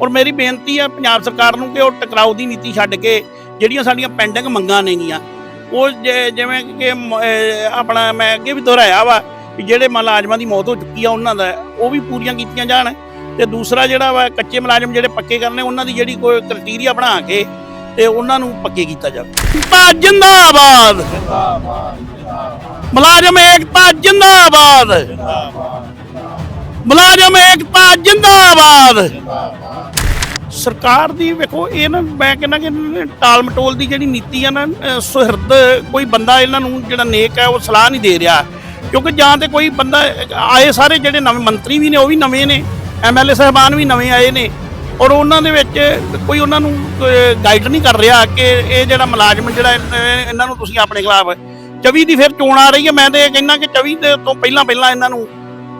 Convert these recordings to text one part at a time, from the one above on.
ਔਰ ਮੇਰੀ ਬੇਨਤੀ ਹੈ ਪੰਜਾਬ ਸਰਕਾਰ ਨੂੰ ਕਿ ਉਹ ਟਕਰਾਓ ਦੀ ਨੀਤੀ ਛੱਡ ਕੇ ਜਿਹੜੀਆਂ ਸਾਡੀਆਂ ਪੈਂਡਿੰਗ ਮੰਗਾਂ ਨੇਗੀਆਂ, ਉਹ ਜਿਵੇਂ ਕਿ ਆਪਣਾ ਮੈਂ ਅੱਗੇ ਵੀ ਦੁਹਰਾਇਆ ਵਾ ਕਿ ਜਿਹੜੇ ਮੁਲਾਜ਼ਮਾਂ ਦੀ ਮੌਤ ਹੋ ਚੁੱਕੀ ਆ ਉਹਨਾਂ ਦਾ, ਉਹ ਵੀ ਪੂਰੀਆਂ ਕੀਤੀਆਂ ਜਾਣ ਤੇ ਦੂਸਰਾ ਜਿਹੜਾ ਵਾ ਕੱਚੇ ਮੁਲਾਜ਼ਮ ਜਿਹੜੇ ਪੱਕੇ ਕਰਨੇ, ਉਹਨਾਂ ਦੀ ਜਿਹੜੀ ਕੋਈ ਕ੍ਰਾਈਟੇਰੀਆ ਬਣਾ ਕੇ ਤੇ ਉਹਨਾਂ ਨੂੰ ਪੱਕੇ ਕੀਤਾ ਜਾਵੇ। ਤਾਂ ਜਿੰਦਾਬਾਦ! ਮੁਲਾਜ਼ਮ ਏਕਤਾ ਜਿੰਦਾਬਾਦ! ਮੁਲਾਜ਼ਮ ਏਕਤਾ ਜਿੰਦਾਬਾਦ! ਸਰਕਾਰ ਦੀ ਵੇਖੋ, ਇਹ ਨਾ ਮੈਂ ਕਹਿੰਦਾ ਕਿ ਇਹਨਾਂ ਨੇ ਟਾਲ ਮਟੋਲ ਦੀ ਜਿਹੜੀ ਨੀਤੀ ਆ ਨਾ ਸੁਹਿਰਦ ਕੋਈ ਬੰਦਾ ਇਹਨਾਂ ਨੂੰ ਜਿਹੜਾ ਨੇਕ ਹੈ ਉਹ ਸਲਾਹ ਨਹੀਂ ਦੇ ਰਿਹਾ। ਕਿਉਂਕਿ ਜਾਂ ਤੇ ਕੋਈ ਬੰਦਾ ਆਏ ਸਾਰੇ ਜਿਹੜੇ ਨਵੇਂ ਮੰਤਰੀ ਵੀ ਨੇ, ਉਹ ਵੀ ਨਵੇਂ ਨੇ ਐਮਐਲਏ ਸਾਹਿਬਾਨ ਵੀ ਨਵੇਂ ਆਏ ਨੇ, ਔਰ ਉਹਨਾਂ ਦੇ ਵਿੱਚ ਕੋਈ ਉਹਨਾਂ ਨੂੰ ਗਾਈਡ ਨਹੀਂ ਕਰ ਰਿਹਾ ਕਿ ਇਹ ਜਿਹੜਾ ਮੁਲਾਜ਼ਮ ਜਿਹੜਾ ਇਹਨਾਂ ਨੂੰ ਤੁਸੀਂ ਆਪਣੇ ਖਿਲਾਫ 24 ਦੀ ਫਿਰ ਚੋਣ ਆ ਰਹੀ ਹੈ। ਮੈਂ ਤੇ ਇਹ ਕਹਿੰਦਾ ਕਿ 24 ਦੇ ਤੋਂ ਪਹਿਲਾਂ ਪਹਿਲਾਂ ਇਹਨਾਂ ਨੂੰ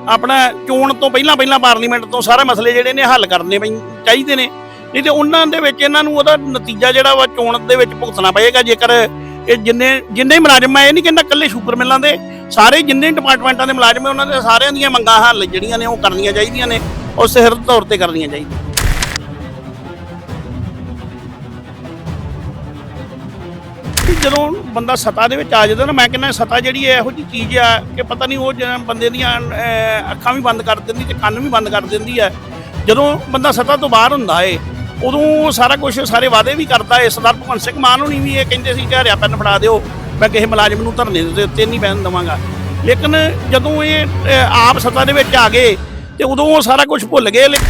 ਆਪਣਾ ਚੋਣ ਤੋਂ ਪਹਿਲਾਂ ਪਹਿਲਾਂ ਪਾਰਲੀਮੈਂਟ ਤੋਂ ਸਾਰੇ ਮਸਲੇ ਜਿਹੜੇ ਨੇ ਹੱਲ ਕਰਨੇ ਪਈ, ਚਾਹੀਦੇ ਨੇ। ਨਹੀਂ ਤੇ ਉਹਨਾਂ ਦੇ ਵਿੱਚ ਇਹਨਾਂ ਨੂੰ ਉਹਦਾ ਨਤੀਜਾ ਜਿਹੜਾ ਵਾ ਚੋਣ ਦੇ ਵਿੱਚ ਭੁਗਤਣਾ ਪਏਗਾ, ਜੇਕਰ ਇਹ ਜਿੰਨੇ ਜਿੰਨੇ ਮੁਲਾਜ਼ਮ ਆ, ਇਹ ਨਹੀਂ ਕਹਿੰਦਾ ਇਕੱਲੇ ਸ਼ੂਗਰ ਮਿਲਾਂ ਦੇ, ਸਾਰੇ ਜਿੰਨੇ ਡਿਪਾਰਟਮੈਂਟਾਂ ਦੇ ਮੁਲਾਜ਼ਮ ਆ, ਉਹਨਾਂ ਦੇ ਸਾਰਿਆਂ ਦੀਆਂ ਮੰਗਾਂ ਹੱਲ ਜਿਹੜੀਆਂ ਨੇ ਉਹ ਕਰਨੀਆਂ ਚਾਹੀਦੀਆਂ ਨੇ, ਉਹ ਸਿਹਰਤ ਤੌਰ ਤੇ ਕਰਨੀਆਂ ਚਾਹੀਦੀਆਂ ਜਦੋਂ ਬੰਦਾ ਸਤਾ ਦੇ ਵਿੱਚ ਆ ਜਾਂਦਾ ਨਾ, ਮੈਂ ਕਹਿੰਦਾ ਸਤਾ ਜਿਹੜੀ ਹੈ ਇਹੋ ਜੀ ਚੀਜ਼ ਆ ਕਿ ਪਤਾ ਨਹੀਂ ਉਹ ਜਿਹੜਾ ਬੰਦੇ ਦੀਆਂ ਅੱਖਾਂ ਵੀ ਬੰਦ ਕਰ ਦਿੰਦੀ ਤੇ ਕੰਨ ਵੀ ਬੰਦ ਕਰ ਦਿੰਦੀ ਹੈ ਜਦੋਂ ਬੰਦਾ ਸਤਾ ਤੋਂ ਬਾਹਰ ਹੁੰਦਾ ਏ ਉਦੋਂ ਸਾਰਾ ਕੁਝ ਸਾਰੇ ਵਾਅਦੇ ਵੀ ਕਰਦਾ ਏ ਸਰਦਾਰ ਭਗਵੰਤ ਸਿੰਘ ਮਾਨ ਹੋਣੀ ਵੀ ਇਹ ਕਹਿੰਦੇ ਸੀ ਕਿ ਹਰਿਆ ਪੈਨ ਫੜਾ ਦਿਓ, ਮੈਂ ਕਿਸੇ ਮੁਲਾਜ਼ਮ ਨੂੰ ਧਰਨੇ ਦੇ ਉੱਤੇ ਨਹੀਂ ਬਹਿਣ ਦਵਾਂਗਾ। ਲੇਕਿਨ ਜਦੋਂ ਇਹ ਆਪ ਸੱਤਾ ਦੇ ਵਿੱਚ ਆ ਗਏ ਤੇ ਉਦੋਂ ਉਹ ਸਾਰਾ ਕੁਝ ਭੁੱਲ ਗਏ। ਲੇ-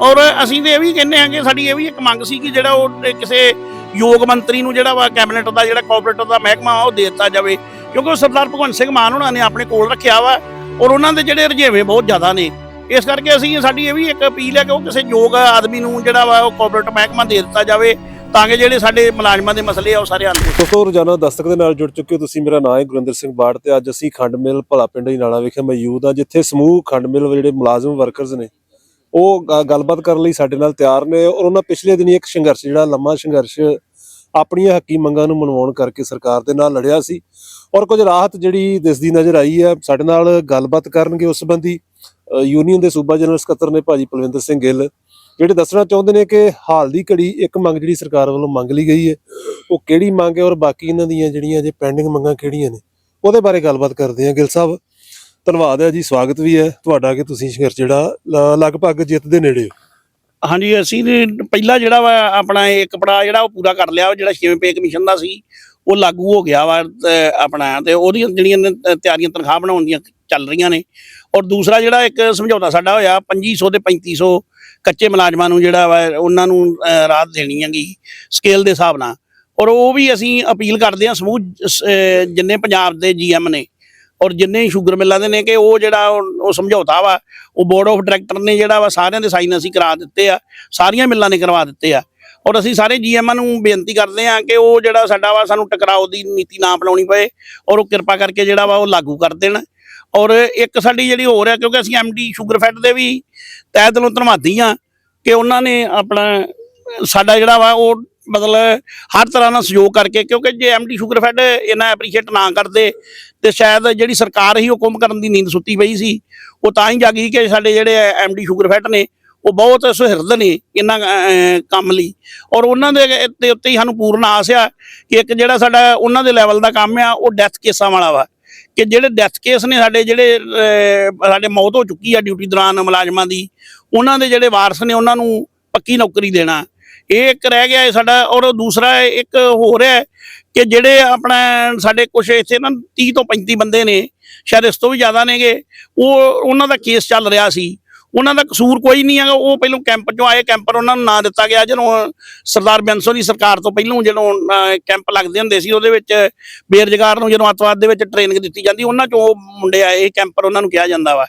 ਔਰ ਅਸੀਂ ਤੇ ਇਹ ਵੀ ਕਹਿੰਦੇ ਹਾਂ ਕਿ ਸਾਡੀ ਇਹ ਵੀ ਇੱਕ ਮੰਗ ਸੀ ਕਿ ਜਿਹੜਾ ਉਹ ਕਿਸੇ ਯੋਗ ਮੰਤਰੀ ਨੂੰ ਜਿਹੜਾ ਵਾ ਕੈਬਨਿਟ ਦਾ, ਜਿਹੜਾ ਕਾਰਪੋਰੇਟ ਦਾ ਮਹਿਕਮਾ ਉਹ ਦੇ ਦਿੱਤਾ ਜਾਵੇ। ਕਿਉਂਕਿ ਉਹ ਸਰਦਾਰ ਭਗਵੰਤ ਸਿੰਘ ਮਾਨ ਉਹਨਾਂ ਨੇ ਆਪਣੇ ਕੋਲ ਰੱਖਿਆ ਵਾ ਔਰ ਉਹਨਾਂ ਦੇ ਜਿਹੜੇ ਰੁਝੇਵੇਂ ਬਹੁਤ ਜ਼ਿਆਦਾ ਨੇ। ਇਸ ਕਰਕੇ ਅਸੀਂ ਸਾਡੀ ਇਹ ਵੀ ਇੱਕ ਅਪੀਲ ਹੈ ਕਿ ਉਹ ਕਿਸੇ ਯੋਗ ਆਦਮੀ ਨੂੰ ਜਿਹੜਾ ਵਾ ਉਹ ਕਾਰਪੋਰੇਟ ਮਹਿਕਮਾ ਦੇ ਦਿੱਤਾ ਜਾਵੇ, ਤਾਂ ਕਿ ਜਿਹੜੇ ਸਾਡੇ ਮੁਲਾਜ਼ਮਾਂ ਦੇ ਮਸਲੇ ਆ ਉਹ ਸਾਰੇ ਹੱਲ ਹੋ ਦੋਸਤੋ, ਰੋਜ਼ਾਨਾ ਦਸਤਕ ਦੇ ਨਾਲ ਜੁੜ ਚੁੱਕੇ ਹੋ ਤੁਸੀਂ। ਮੇਰਾ ਨਾਮ ਹੈ ਗੁਰਿੰਦਰ ਸਿੰਘ ਬਾੜ ਤੇ ਅੱਜ ਅਸੀਂ ਖੰਡ ਮਿਲ ਭਲਾ ਪਿੰਡ ਦੀ ਨਾਲਾ ਵਿਖੇ ਮੌਜੂਦ ਆ ਜਿੱਥੇ ਸਮੂਹ ਖੰਡ ਮਿਲ ਜਿਹੜੇ ਮੁਲਾਜ਼ਮ ਵਰਕਰਸ ਨੇ, ਉਹ ਗੱਲਬਾਤ ਕਰਨ ਲਈ ਸਾਡੇ ਨਾਲ ਤਿਆਰ ਨੇ ਔਰ ਉਹਨਾਂ ਪਿਛਲੇ ਦਿਨੀ ਇੱਕ ਸੰਘਰਸ਼, ਜਿਹੜਾ ਲੰਮਾ ਸੰਘਰਸ਼ ਆਪਣੀਆਂ ਹੱਕੀ ਮੰਗਾਂ ਨੂੰ ਮਨਵਾਉਣ ਕਰਕੇ ਸਰਕਾਰ ਦੇ ਨਾਲ ਲੜਿਆ ਸੀ। ਔਰ ਕੁਝ ਰਾਹਤ ਜਿਹੜੀ ਦਿਸਦੀ ਨਜ਼ਰ ਆਈ ਹੈ, ਸਾਡੇ ਨਾਲ ਗੱਲਬਾਤ ਕਰਨਗੇ ਉਸ ਸੰਬੰਧੀ ਯੂਨੀਅਨ ਦੇ ਸੂਬਾ ਜਨਰਲ ਸਕੱਤਰ ਨੇ ਭਾਜੀ ਪਲਵਿੰਦਰ ਸਿੰਘ ਗਿੱਲ, ਜਿਹੜੇ ਦੱਸਣਾ ਚਾਹੁੰਦੇ ਨੇ ਕਿ ਹਾਲ ਦੀ ਘੜੀ ਇੱਕ ਮੰਗ ਜਿਹੜੀ ਸਰਕਾਰ ਵੱਲੋਂ ਮੰਗ ਲਈ ਗਈ ਹੈ, ਉਹ ਕਿਹੜੀ ਮੰਗ ਹੈ ਔਰ ਬਾਕੀ ਇਹਨਾਂ ਦੀਆਂ ਜਿਹੜੀਆਂ ਜੇ ਪੈਂਡਿੰਗ ਮੰਗਾਂ ਕਿਹੜੀਆਂ ਨੇ, ਉਹਦੇ ਬਾਰੇ ਗੱਲਬਾਤ ਕਰਦੇ ਹਾਂ ਗਿੱਲ ਸਾਹਿਬ। ਧੰਨਵਾਦ ਹੈ ਜੀ, ਸਵਾਗਤ ਵੀ ਹੈ ਤੁਹਾਡਾ ਕਿ ਤੁਸੀਂ ਸੰਘਰਸ਼ ਜਿਹੜਾ ਲਗਭਗ ਜਿੱਤ ਦੇ ਨੇੜੇ ਹੋ। ਹਾਂਜੀ, ਅਸੀਂ ਪਹਿਲਾ ਜਿਹੜਾ ਵਾ ਆਪਣਾ ਇਹ ਕਪੜਾ ਜਿਹੜਾ ਉਹ ਪੂਰਾ ਕਰ ਲਿਆ ਜਿਹੜਾ ਛੇਵੇਂ ਪੇ ਕਮਿਸ਼ਨ ਦਾ ਸੀ ਉਹ ਲਾਗੂ ਹੋ ਗਿਆ ਵਾ ਤੇ ਆਪਣਾ ਤੇ ਉਹਦੀਆਂ ਜਿਹੜੀਆਂ ਤਿਆਰੀਆਂ ਤਨਖਾਹ ਬਣਾਉਣ ਦੀਆਂ ਚੱਲ ਰਹੀਆਂ ਨੇ। ਔਰ ਦੂਸਰਾ ਜਿਹੜਾ ਇੱਕ ਸਮਝੌਤਾ ਸਾਡਾ ਹੋਇਆ 2500 ਤੇ 3500 ਕੱਚੇ ਮੁਲਾਜ਼ਮਾਂ ਨੂੰ ਜਿਹੜਾ ਵਾ ਉਹਨਾਂ ਨੂੰ ਅਹ, ਰਾਹਤ ਦੇਣੀ ਹੈਗੀ ਸਕੇਲ ਦੇ ਹਿਸਾਬ ਨਾਲ। ਔਰ ਉਹ ਵੀ ਅਸੀਂ ਅਪੀਲ ਕਰਦੇ ਹਾਂ ਸਮੂਹ ਸ- ਜਿੰਨੇ ਪੰਜਾਬ ਦੇ ਜੀਐਮ ਨੇ ਔਰ ਜਿੰਨੇ ਸ਼ੂਗਰ ਮਿੱਲਾਂ ਦੇ ਨੇ ਕਿ ਉਹ ਜਿਹੜਾ ਉਹ ਉਹ ਸਮਝੌਤਾ ਵਾ ਉਹ ਬੋਰਡ ਆਫ ਡਾਇਰੈਕਟਰ ਨੇ ਜਿਹੜਾ ਵਾ ਸਾਰਿਆਂ ਦੇ ਸਾਈਨ ਅਸੀਂ ਕਰਾ ਦਿੱਤੇ ਆ ਸਾਰੀਆਂ ਮਿੱਲਾਂ ਨੇ ਕਰਵਾ ਦਿੱਤੇ ਆ। ਔਰ ਅਸੀਂ ਸਾਰੇ ਜੀਐਮਾਂ ਨੂੰ ਬੇਨਤੀ ਕਰਦੇ ਹਾਂ ਕਿ ਉਹ ਜਿਹੜਾ ਸਾਡਾ ਵਾ ਸਾਨੂੰ ਟਕਰਾਓ ਦੀ ਨੀਤੀ ਨਾ ਅਪਣਾਉਣੀ ਪਏ ਔਰ ਉਹ ਕਿਰਪਾ ਕਰਕੇ ਜਿਹੜਾ ਵਾ ਉਹ ਲਾਗੂ ਕਰ ਦੇਣ। ਔਰ ਇੱਕ ਸਾਡੀ ਜਿਹੜੀ ਹੋਰ ਹੈ ਕਿਉਂਕਿ ਅਸੀਂ ਐਮਡੀ ਸ਼ੂਗਰਫੈਟ ਦੇ ਵੀ ਤਹਿ ਦਿਲੋਂ ਧੰਨਵਾਦੀ ਆ ਕਿ ਉਹਨਾਂ ਨੇ ਆਪਣਾ ਸਾਡਾ ਜਿਹੜਾ ਵਾ ਉਹ ਮਤਲਬ ਹਰ ਤਰ੍ਹਾਂ ਨਾਲ ਸਹਿਯੋਗ ਕਰਕੇ, ਕਿਉਂਕਿ ਜੇ ਐਮਡੀ ਸ਼ੂਗਰਫੈਟ ਇਹਨਾਂ ਐਪਰੀਸ਼ੀਏਟ ਨਾ ਕਰਦੇ ਤੇ ਸ਼ਾਇਦ ਜਿਹੜੀ ਸਰਕਾਰ ਹੀ ਉਹ ਕੁੰਭ ਕਰਨ ਦੀ ਨੀਂਦ ਸੁੱਤੀ ਪਈ ਸੀ। ਉਹ ਤਾਂ ਹੀ ਜਾਗੀ ਕਿ ਸਾਡੇ ਜਿਹੜੇ ਐਮਡੀ ਸ਼ੂਗਰਫੈਟ ਨੇ ਉਹ ਬਹੁਤ ਸੁਹਿਰਦ ਨੇ ਇਹਨਾਂ ਕੰਮ ਲਈ। ਔਰ ਉਹਨਾਂ ਦੇ ਦੇ ਉੱਤੇ ਹੀ ਸਾਨੂੰ ਪੂਰਨ ਆਸ ਆ ਕਿ ਇੱਕ ਜਿਹੜਾ ਸਾਡਾ ਉਹਨਾਂ ਦੇ ਲੈਵਲ ਦਾ ਕੰਮ ਆ, ਉਹ ਡੈਥ ਕੇਸਾਂ ਵਾਲਾ ਵਾ। ਕਿ ਜਿਹੜੇ ਡੈਥ ਕੇਸ ਨੇ ਸਾਡੇ ਜਿਹੜੇ ਸਾਡੇ ਮੌਤ ਹੋ ਚੁੱਕੀ ਆ ਡਿਊਟੀ ਦੌਰਾਨ ਮੁਲਾਜ਼ਮਾਂ ਦੀ, ਉਹਨਾਂ ਦੇ ਜਿਹੜੇ ਵਾਰਸ ਨੇ ਉਹਨਾਂ ਨੂੰ ਪੱਕੀ ਨੌਕਰੀ ਦੇਣਾ। ਇਹ ਇੱਕ ਰਹਿ ਗਿਆ ਹੈ ਸਾਡਾ, ਔਰ ਦੂਸਰਾ ਇੱਕ ਹੋਰ ਹੈ ਕਿ ਜਿਹੜੇ ਆਪਣਾ ਸਾਡੇ ਕੁਝ ਇੱਥੇ ਨਾ 30 ਤੋਂ 35 ਬੰਦੇ ਨੇ, ਸ਼ਾਇਦ ਇਸ ਤੋਂ ਵੀ ਜ਼ਿਆਦਾ ਨੇਗੇ, ਉਹ, ਉਹਨਾਂ ਦਾ ਕੇਸ ਚੱਲ ਰਿਹਾ ਸੀ। ਉਹਨਾਂ ਦਾ ਕਸੂਰ ਕੋਈ ਨਹੀਂ ਹੈਗਾ। ਉਹ ਪਹਿਲੋਂ ਕੈਂਪ ਚੋਂ ਆਏ ਕੈਂਪਰ ਉਹਨਾਂ ਨੂੰ ਨਾਂ ਦਿੱਤਾ ਗਿਆ। ਜਦੋਂ ਸਰਦਾਰ ਬੈਂਸੋ ਦੀ ਸਰਕਾਰ ਤੋਂ ਪਹਿਲੋਂ ਜਦੋਂ ਕੈਂਪ ਲੱਗਦੇ ਹੁੰਦੇ ਸੀ, ਉਹਦੇ ਵਿੱਚ ਬੇਰੁਜ਼ਗਾਰ ਨੂੰ ਜਦੋਂ ਅੱਤਵਾਦ ਦੇ ਵਿੱਚ ਟ੍ਰੇਨਿੰਗ ਦਿੱਤੀ ਜਾਂਦੀ, ਉਹਨਾਂ ਚੋਂ ਉਹ ਮੁੰਡੇ ਆਏ ਕੈਂਪਰ ਉਹਨਾਂ ਨੂੰ ਕਿਹਾ ਜਾਂਦਾ ਵਾ।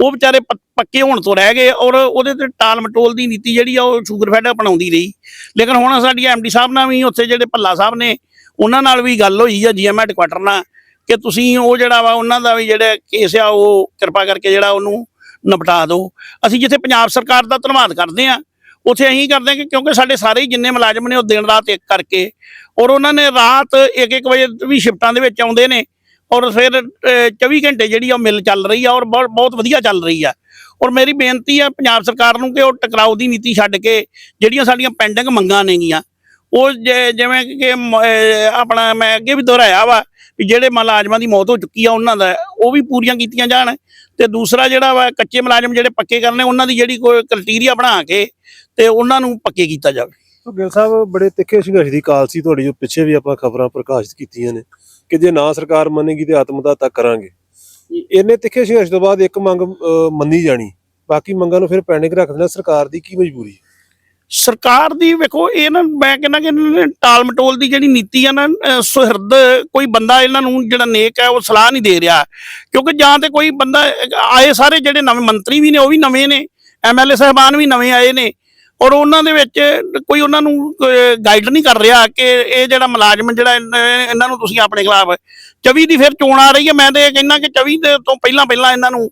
ਉਹ ਵਿਚਾਰੇ ਪੱਕੇ ਹੋਣ ਤੋਂ ਰਹਿ ਗਏ ਔਰ ਉਹਦੇ ਤੇ ਟਾਲ ਮਟੋਲ ਦੀ ਨੀਤੀ ਜਿਹੜੀ ਆ, ਉਹ ਸ਼ੂਗਰਫੈਡ ਅਪਣਾਉਂਦੀ ਰਹੀ। ਲੇਕਿਨ ਹੁਣ ਸਾਡੀ ਐਮਡੀ ਸਾਹਿਬ ਨਾਲ ਵੀ ਉੱਥੇ ਜਿਹੜੇ ਭੱਲਾ ਸਾਹਿਬ ਨੇ, ਉਹਨਾਂ ਨਾਲ ਵੀ ਗੱਲ ਹੋਈ ਆ ਜੀਐਮ ਹੈਡਕੁਆਟਰ ਨਾਲ ਕਿ ਤੁਸੀਂ ਉਹ ਜਿਹੜਾ ਵਾ, ਉਹਨਾਂ ਦਾ ਵੀ ਜਿਹੜਾ ਕੇਸ ਆ, ਉਹ ਕਿਰਪਾ ਕਰਕੇ ਜਿਹੜਾ ਉਹਨੂੰ ਨਿਪਟਾ ਦਿਓ। ਅਸੀਂ ਜਿੱਥੇ ਪੰਜਾਬ ਸਰਕਾਰ ਦਾ ਧੰਨਵਾਦ ਕਰਦੇ ਆ ਉੱਥੇ ਅਸੀਂ ਕਰਦੇ ਹਾਂ ਕਿ ਕਿਉਂਕਿ ਸਾਡੇ ਸਾਰੇ ਹੀ ਜਿੰਨੇ ਮੁਲਾਜ਼ਮ ਨੇ ਉਹ ਦਿਨ ਰਾਤ ਇੱਕ ਕਰਕੇ ਔਰ ਉਹਨਾਂ ਨੇ ਰਾਤ 1-1 ਵਜੇ ਵੀ ਸ਼ਿਫਟਾਂ ਦੇ ਵਿੱਚ ਆਉਂਦੇ ਨੇ ਔਰ ਫਿਰ ਅਹ, 24 ਘੰਟੇ ਜਿਹੜੀ ਆ ਉਹ ਮਿਲ ਚੱਲ ਰਹੀ ਆ ਔਰ ਬਹੁਤ ਬਹੁਤ ਵਧੀਆ ਚੱਲ ਰਹੀ ਆ। ਔਰ ਮੇਰੀ ਬੇਨਤੀ ਆ ਪੰਜਾਬ ਸਰਕਾਰ ਨੂੰ ਕਿ ਉਹ ਟਕਰਾਓ ਦੀ ਨੀਤੀ ਛੱਡ ਕੇ ਜਿਹੜੀਆਂ ਸਾਡੀਆਂ ਪੈਂਡਿੰਗ ਮੰਗਾਂ ਨੇਗੀਆਂ ਉਹ ਜਿ- ਜਿਵੇਂ ਕਿ ਮ- ਆਪਣਾ ਮੈਂ ਅੱਗੇ ਵੀ ਦੁਹਰਾਇਆ ਵਾ ਵੀ ਜਿਹੜੇ ਮੁਲਾਜ਼ਮਾਂ ਦੀ ਮੌਤ ਹੋ ਚੁੱਕੀ ਆ ਉਹਨਾਂ ਦਾ ਉਹ ਵੀ ਪੂਰੀਆਂ ਕੀਤੀਆਂ ਜਾਣ। ਤੇ ਦੂਸਰਾ ਜਿਹੜਾ ਵਾ ਕੱਚੇ ਮੁਲਾਜ਼ਮ ਜਿਹੜੇ ਪੱਕੇ ਕਰਨੇ ਉਹਨਾਂ ਦੀ ਜਿਹੜੀ ਕੋਈ ਕ੍ਰਾਈਟੇਰੀਆ ਬਣਾ ਕੇ ਤੇ ਉਹਨਾਂ ਨੂੰ ਪੱਕੇ ਕੀਤਾ ਜਾਵੇ। ਸੋ ਗਿੱਲ ਸਾਹਿਬ, ਬੜੇ ਤਿੱਖੇ ਸੰਘਰਸ਼ ਦੀ ਕਾਲ ਸੀ ਤੁਹਾਡੀ, ਜੋ ਪਿੱਛੇ ਵੀ ਆਪਾਂ ਖਬਰਾਂ ਪ੍ਰਕਾਸ਼ਿਤ ਕੀਤੀਆਂ ਨੇ ਕਿ ਜੇ ਨਾ ਸਰਕਾਰ ਮੰਨੇਗੀ ਤੇ ਆਤਮਦਾਤਾ ਕਰਾਂਗੇ। ਇੰਨੇ ਤਿੱਖੇ ਸੰਘਰਸ਼ ਤੋਂ ਬਾਅਦ ਇੱਕ ਮੰਗ ਮੰਨੀ ਜਾਣੀ। ਬਾਕੀ ਮੰਗਾਂ ਨੂੰ ਫਿਰ ਪੈਂਡਿੰਗ ਰੱਖ ਦੇਣਾ ਸਰਕਾਰ ਦੀ ਕੀ ਮਜਬੂਰੀ ਹੈ? ਸਰਕਾਰ ਦੀ ਵੇਖੋ, ਇਹ ਨਾ ਮੈਂ ਕਹਿੰਦਾ ਕਿ ਇਹਨਾਂ ਨੇ ਟਾਲ ਮਟੋਲ ਦੀ ਜਿਹੜੀ ਨੀਤੀ ਆ ਨਾ ਸੁਹਿਰਦ ਕੋਈ ਬੰਦਾ ਇਹਨਾਂ ਨੂੰ ਜਿਹੜਾ ਨੇਕ ਹੈ, ਉਹ ਸਲਾਹ ਨਹੀਂ ਦੇ ਰਿਹਾ। ਕਿਉਂਕਿ ਜਾਂ ਤੇ ਕੋਈ ਬੰਦਾ, ਆਏ ਸਾਰੇ ਜਿਹੜੇ ਨਵੇਂ ਮੰਤਰੀ ਵੀ ਨੇ, ਉਹ ਵੀ ਨਵੇਂ ਨੇ ਐਮਐਲਏ ਸਾਹਿਬਾਨ ਵੀ ਨਵੇਂ ਆਏ ਨੇ, ਔਰ ਉਹਨਾਂ ਦੇ ਵਿੱਚ ਕੋਈ ਉਹਨਾਂ ਨੂੰ ਗਾਈਡ ਨਹੀਂ ਕਰ ਰਿਹਾ ਕਿ ਇਹ ਜਿਹੜਾ ਮੁਲਾਜ਼ਮ ਜਿਹੜਾ ਇਹਨਾਂ ਨੂੰ ਤੁਸੀਂ ਆਪਣੇ ਖਿਲਾਫ 24 ਦੀ ਫਿਰ ਚੋਣ ਆ ਰਹੀ ਹੈ। ਮੈਂ ਤੇ ਇਹ ਕਹਿੰਦਾ ਕਿ 24 ਦੇ ਤੋਂ ਪਹਿਲਾਂ ਪਹਿਲਾਂ ਇਹਨਾਂ ਨੂੰ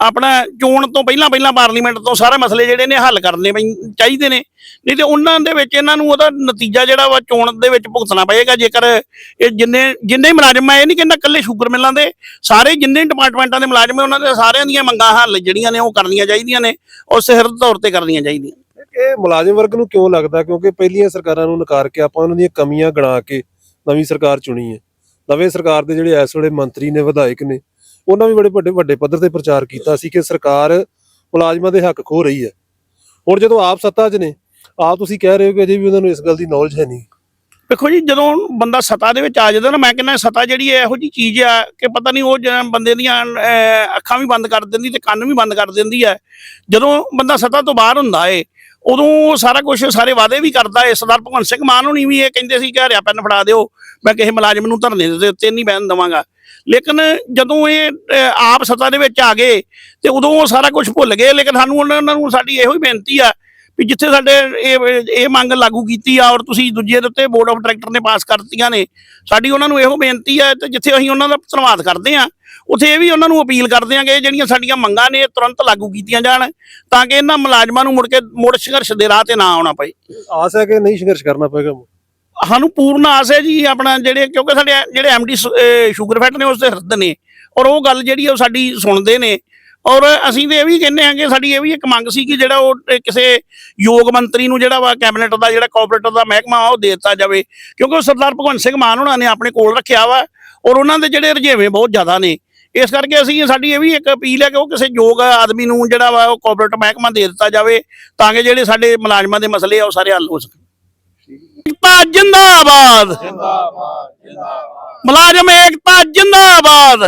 ਆਪਣਾ ਚੋਣ ਤੋਂ ਪਹਿਲਾਂ ਪਹਿਲਾਂ ਪਾਰਲੀਮੈਂਟ ਤੋਂ ਸਾਰੇ ਮਸਲੇ ਜਿਹੜੇ ਨੇ ਹੱਲ ਕਰਨੇ ਚਾਹੀਦੇ ਨੇ। ਨਹੀਂ ਤੇ ਉਹਨਾਂ ਦੇ ਵਿੱਚ ਇਹਨਾਂ ਨੂੰ ਉਹਦਾ ਨਤੀਜਾ ਜਿਹੜਾ ਵਾ ਚੋਣ ਦੇ ਵਿੱਚ ਭੁਗਤਣਾ ਪਏਗਾ। ਜੇਕਰ ਇਹ ਜਿੰਨੇ ਜਿੰਨੇ ਮੁਲਾਜ਼ਮ ਆ, ਇਹ ਨਹੀਂ ਕਹਿੰਦਾ ਇਕੱਲੇ ਸ਼ੂਗਰ ਮਿਲਾਂ ਦੇ, ਸਾਰੇ ਜਿੰਨੇ ਡਿਪਾਰਟਮੈਂਟਾਂ ਦੇ ਮੁਲਾਜ਼ਮ ਉਹਨਾਂ ਦੇ ਸਾਰਿਆਂ ਦੀਆਂ ਮੰਗਾਂ ਹੱਲ ਜਿਹੜੀਆਂ ਨੇ ਉਹ ਕਰਨੀਆਂ ਚਾਹੀਦੀਆਂ ਨੇ, ਉਹ ਸਿਹਰਤ ਤੌਰ ਤੇ ਕਰਨੀਆਂ ਚਾਹੀਦੀਆਂ। ਇਹ ਮੁਲਾਜ਼ਮ ਵਰਗ ਨੂੰ ਕਿਉਂ ਲੱਗਦਾ? ਕਿਉਂਕਿ ਪਹਿਲੀਆਂ ਸਰਕਾਰਾਂ ਨੂੰ ਨਕਾਰ ਕੇ ਆਪਾਂ ਉਹਨਾਂ ਦੀਆਂ ਕਮੀਆਂ ਗਣਾ ਕੇ ਨਵੀਂ ਸਰਕਾਰ ਚੁਣੀ ਹੈ। ਨਵੇਂ ਸਰਕਾਰ ਦੇ ਜਿਹੜੇ ਇਸ ਵੇਲੇ ਮੰਤਰੀ ਨੇ, ਵਿਧਾਇਕ ਨੇ ਉਹਨਾਂ ਵੀ ਬੜੇ ਵੱਡੇ ਵੱਡੇ ਪੱਧਰ ਤੇ ਪ੍ਰਚਾਰ ਕੀਤਾ ਸੀ ਕਿ ਸਰਕਾਰ ਮੁਲਾਜ਼ਮਾਂ ਦੇ ਹੱਕ ਖੋ ਰਹੀ ਹੈ। ਹੁਣ ਜਦੋਂ ਆਪ ਸੱਤਾ 'ਚ ਨੇ, ਆਪ ਤੁਸੀਂ ਕਹਿ ਰਹੇ ਹੋ ਕਿ ਅਜੇ ਵੀ ਉਹਨਾਂ ਨੂੰ ਇਸ ਗੱਲ ਦੀ ਨੌਲੇਜ ਹੈ ਨਹੀਂ। ਵੇਖੋ ਜੀ, ਜਦੋਂ ਬੰਦਾ ਸਤਾ ਦੇ ਵਿੱਚ ਆ ਜਾਂਦਾ ਨਾ, ਮੈਂ ਕਹਿੰਦਾ ਸਤਾ ਜਿਹੜੀ ਹੈ, ਇਹੋ ਜੀ ਚੀਜ਼ ਆ ਕਿ ਪਤਾ ਨਹੀਂ ਉਹ ਜਿਵੇਂ ਬੰਦੇ ਦੀਆਂ ਅੱਖਾਂ ਵੀ ਬੰਦ ਕਰ ਦਿੰਦੀ ਤੇ ਕੰਨ ਵੀ ਬੰਦ ਕਰ ਦਿੰਦੀ ਹੈ। ਜਦੋਂ ਬੰਦਾ ਸਤਾ ਤੋਂ ਬਾਹਰ ਹੁੰਦਾ ਏ, ਉਦੋਂ ਸਾਰਾ ਕੁਝ ਸਾਰੇ ਵਾਅਦੇ ਵੀ ਕਰਦਾ ਏ। ਸਰਦਾਰ ਭਗਵੰਤ ਸਿੰਘ ਮਾਨ ਹੋਣੀ ਵੀ ਇਹ ਕਹਿੰਦੇ ਸੀ ਕਿ ਹਰਿਆ ਪੈਨ ਫੜਾ ਦਿਓ, ਮੈਂ ਕਿਸੇ ਮੁਲਾਜ਼ਮ ਨੂੰ ਧਰਨੇ ਦੇ ਉੱਤੇ ਨਹੀਂ ਬਹਿਣ ਦਵਾਂਗਾ। ਲੇਕਿਨ ਜਦੋਂ ਇਹ ਆਪ ਸੱਤਾ ਦੇ ਵਿੱਚ ਆ ਗਏ ਤੇ ਉਦੋਂ ਉਹ ਸਾਰਾ ਕੁਝ ਭੁੱਲ ਗਏ, ਲੇਕਿਨ ਸਾਨੂੰ ਉਹਨਾਂ ਨੂੰ ਸਾਡੀ ਇਹੋ ਹੀ ਬੇਨਤੀ ਆ ਵੀ ਜਿੱਥੇ ਸਾਡੇ ਇਹ ਇਹ ਮੰਗ ਲਾਗੂ ਕੀਤੀ ਆ ਔਰ ਤੁਸੀਂ ਦੂਜੇ ਦੇ ਉੱਤੇ ਬੋਰਡ ਆਫ ਡਾਇਰੈਕਟਰ ਨੇ ਪਾਸ ਕਰਤੀਆਂ ਨੇ ਸਾਡੀ ਉਹਨਾਂ ਨੂੰ ਇਹੋ ਬੇਨਤੀ ਆ ਤੇ ਜਿੱਥੇ ਅਸੀਂ ਉਹਨਾਂ ਦਾ ਧੰਨਵਾਦ ਕਰਦੇ ਆ ਉੱਥੇ ਇਹ ਵੀ ਉਹਨਾਂ ਨੂੰ ਅਪੀਲ ਕਰਦੇ ਆ ਕਿ ਜਿਹੜੀਆਂ ਸਾਡੀਆਂ ਮੰਗਾਂ ਨੇ ਤੁਰੰਤ ਲਾਗੂ ਕੀਤੀਆਂ ਜਾਣ ਤਾਂ ਕਿ ਇਹਨਾਂ ਮੁਲਾਜ਼ਮਾਂ ਨੂੰ ਮੁੜ ਕੇ ਮੁੜ ਸੰਘਰਸ਼ ਦੇ ਰਾਹ ਤੇ ਨਾ ਆਉਣਾ ਪਏ। ਆਸ ਹੈ ਕਿ ਨਹੀਂ ਸੰਘਰਸ਼ ਕਰਨਾ ਪਏਗਾ ਸਾਨੂੰ ਪੂਰਨ ਆਸ ਹੈ ਜੀ ਆਪਣਾ ਜਿਹੜੇ ਕਿਉਂਕਿ ਸਾਡੇ ਜਿਹੜੇ ਐਮਡੀ ਸ਼ੂਗਰ ਫੈਟ ਨੇ ਉਸ ਦੇ ਹਿਰਦ ਨੇ ਔਰ ਉਹ ਗੱਲ ਜਿਹੜੀ ਉਹ ਸਾਡੀ ਸੁਣਦੇ ਨੇ। ਔਰ ਅਸੀਂ ਤੇ ਇਹ ਵੀ ਕਹਿੰਦੇ ਹਾਂ ਕਿ ਸਾਡੀ ਇਹ ਵੀ ਇੱਕ ਮੰਗ ਸੀ ਕਿ ਜਿਹੜਾ ਉਹ ਕਿਸੇ ਯੋਗ ਮੰਤਰੀ ਨੂੰ ਜਿਹੜਾ ਵਾ ਕੈਬਨਿਟ ਦਾ ਜਿਹੜਾ ਕੋਆਪਰੇਟਰ ਦਾ ਮਹਿਕਮਾ ਉਹ ਦੇ ਦਿੱਤਾ ਜਾਵੇ। ਕਿਉਂਕਿ ਉਹ ਸਰਦਾਰ ਭਗਵੰਤ ਸਿੰਘ ਮਾਨ ਉਹਨਾਂ ਨੇ ਆਪਣੇ ਕੋਲ ਰੱਖਿਆ ਵਾ ਔਰ ਉਹਨਾਂ ਦੇ ਜਿਹੜੇ ਰੁਝੇਵੇਂ ਬਹੁਤ ਜ਼ਿਆਦਾ ਨੇ। ਇਸ ਕਰਕੇ ਅਸੀਂ ਸਾਡੀ ਇਹ ਵੀ ਇੱਕ ਅਪੀਲ ਹੈ ਕਿ ਉਹ ਕਿਸੇ ਯੋਗ ਆਦਮੀ ਨੂੰ ਜਿਹੜਾ ਵਾ ਉਹ ਕੋਆਪਰੇਟਰ ਮਹਿਕਮਾ ਦੇ ਦਿੱਤਾ ਜਾਵੇ ਤਾਂ ਕਿ ਜਿਹੜੇ ਸਾਡੇ ਮੁਲਾਜ਼ਮਾਂ ਦੇ ਮਸਲੇ ਆ ਉਹ ਸਾਰੇ ਹੱਲ ਹੋ ਸਕਣ। ਏਕਤਾ ਜਿੰਦਾਬਾਦ। ਮੁਲਾਜ਼ਮ ਏਕਤਾ ਜਿੰਦਾਬਾਦ।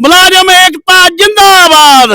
ਮੁਲਾਜ਼ਮ ਏਕਤਾ ਜਿੰਦਾਬਾਦ।